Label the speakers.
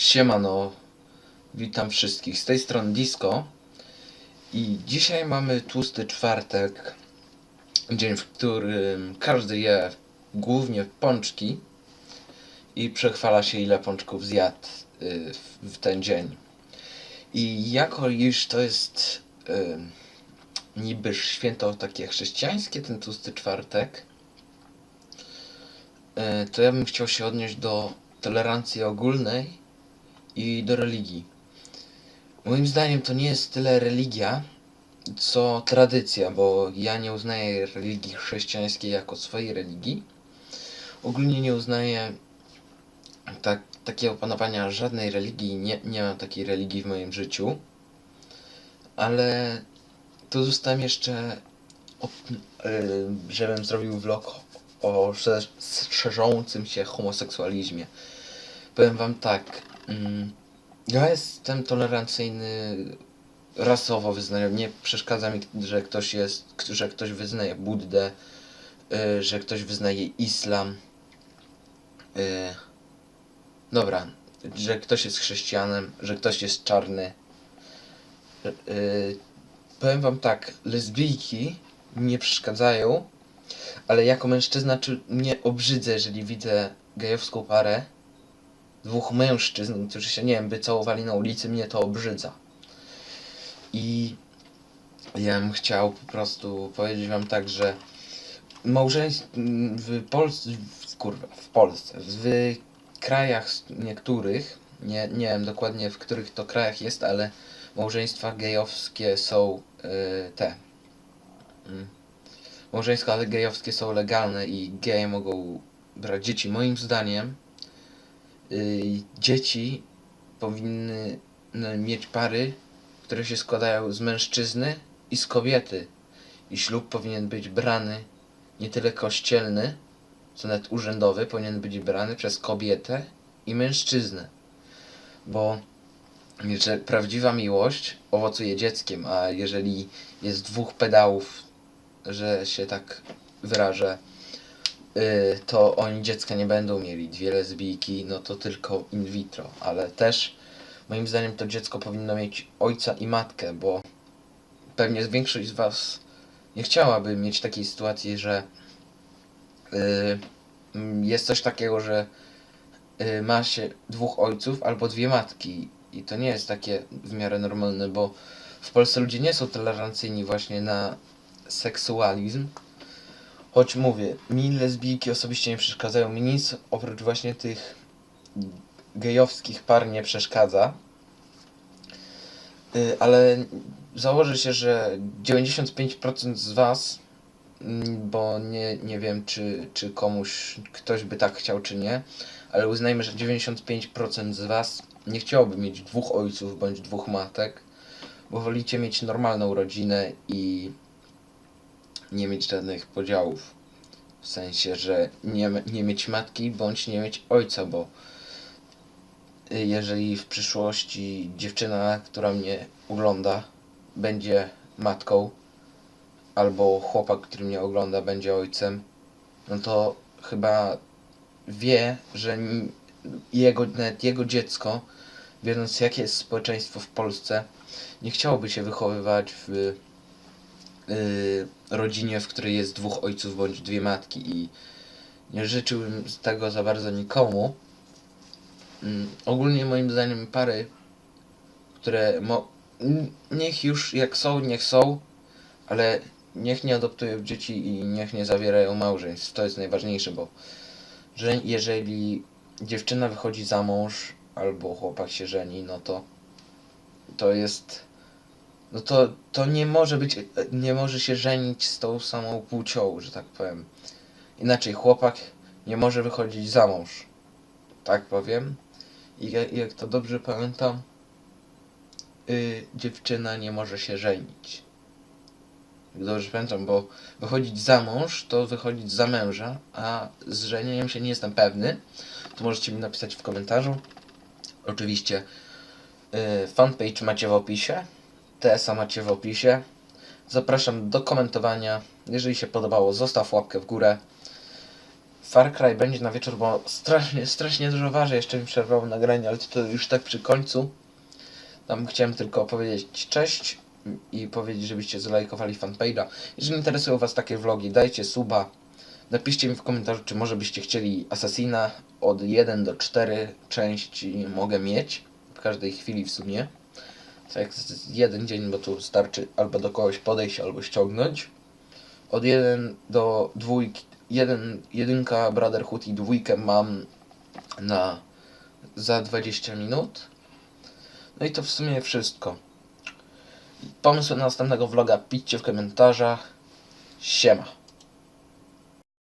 Speaker 1: Siemano, witam wszystkich. Z tej strony Disco i dzisiaj mamy tłusty czwartek, dzień, w którym każdy je głównie pączki i przechwala się ile pączków zjadł y, w- ten dzień. I jako iż to jest y, niby święto takie chrześcijańskie, ten tłusty czwartek, y, to ja bym chciał się odnieść do tolerancji ogólnej i do religii. Moim zdaniem to nie jest tyle religia, co tradycja, bo ja nie uznaję religii chrześcijańskiej jako swojej religii. Ogólnie nie uznaję tak, takiego panowania żadnej religii, nie, nie mam takiej religii w moim życiu. Ale tu zostałem jeszcze, y, żebym zrobił vlog o sze- szerzącym się homoseksualizmie. Powiem wam tak, ja jestem tolerancyjny rasowo wyznaję. Nie przeszkadza mi, że ktoś jest, że ktoś wyznaje Buddę, y, że ktoś wyznaje islam. Y, dobra, że ktoś jest chrześcijanem, że ktoś jest czarny. Y, powiem wam tak, lesbijki nie przeszkadzają, ale jako mężczyzna czy mnie obrzydzę, jeżeli widzę gejowską parę dwóch mężczyzn, którzy się, nie wiem, by całowali na ulicy, mnie to obrzydza. I ja bym chciał po prostu powiedzieć wam tak, że małżeństw w Polsce, w, kurwa, w Polsce, w krajach niektórych, nie, nie wiem dokładnie w których to krajach jest, ale małżeństwa gejowskie są y, te. Mm. Małżeństwa gejowskie są legalne i geje mogą brać dzieci. Moim zdaniem y, dzieci powinny no, mieć pary, które się składają z mężczyzny i z kobiety. I ślub powinien być brany nie tyle kościelny, co nawet urzędowy, powinien być brany przez kobietę i mężczyznę. Bo że prawdziwa miłość owocuje dzieckiem, a jeżeli jest dwóch pedałów, że się tak wyrażę, y, to oni dziecka nie będą mieli. Dwie lesbijki, no to tylko in vitro, ale też moim zdaniem to dziecko powinno mieć ojca i matkę, bo pewnie większość z Was nie chciałaby mieć takiej sytuacji, że y, mm, jest coś takiego, że y, ma się dwóch ojców albo dwie matki i to nie jest takie w miarę normalne, bo w Polsce ludzie nie są tolerancyjni właśnie na seksualizm. Choć mówię, mi lesbijki osobiście nie przeszkadzają, mi nic oprócz właśnie tych gejowskich par nie przeszkadza. Y, ale założę się, że 95% z Was, mm, bo nie, nie wiem czy, czy komuś, ktoś by tak chciał czy nie, ale uznajmy, że 95% z Was nie chciałoby mieć dwóch ojców bądź dwóch matek, bo wolicie mieć normalną rodzinę i nie mieć żadnych podziałów. W sensie, że nie, nie mieć matki bądź nie mieć ojca, bo y, jeżeli w przyszłości dziewczyna, która mnie ogląda, będzie matką, albo chłopak, który mnie ogląda, będzie ojcem, no to chyba wie, że jego, nawet jego dziecko, wiedząc jakie jest społeczeństwo w Polsce, nie chciałoby się wychowywać w rodzinie, w której jest dwóch ojców bądź dwie matki i nie życzyłbym tego za bardzo nikomu. Mm, ogólnie moim zdaniem pary, które niech już jak są, niech są, ale niech nie adoptują dzieci i niech nie zawierają małżeństw. To jest najważniejsze, bo że jeżeli dziewczyna wychodzi za mąż albo chłopak się żeni, no to to jest no to, to nie może być, nie może się żenić z tą samą płcią, że tak powiem. Inaczej chłopak nie może wychodzić za mąż. Tak powiem. I jak, jak to dobrze pamiętam, y, dziewczyna nie może się żenić. Jak dobrze pamiętam, bo wychodzić za mąż to wychodzić za męża, a z żenieniem się nie jestem pewny. To możecie mi napisać w komentarzu. Oczywiście y, fanpage macie w opisie. TSA macie w opisie. Zapraszam do komentowania. Jeżeli się podobało, zostaw łapkę w górę. Far Cry będzie na wieczór, bo strasznie, strasznie dużo waży, jeszcze mi przerwało nagranie, ale to już tak przy końcu. Tam chciałem tylko powiedzieć cześć i powiedzieć, żebyście zalajkowali fanpage'a. Jeżeli interesują was takie vlogi, dajcie suba. Napiszcie mi w komentarzu, czy może byście chcieli Assassina od 1 do 4 części mogę mieć. W każdej chwili w sumie. Tak jeden dzień, bo tu starczy albo do kogoś podejść, albo ściągnąć. Od 1 do 2, jeden, jedynka Brotherhood i dwójkę mam na za 20 minut. No i to w sumie wszystko. Pomysły na następnego vloga piszcie w komentarzach. Siema.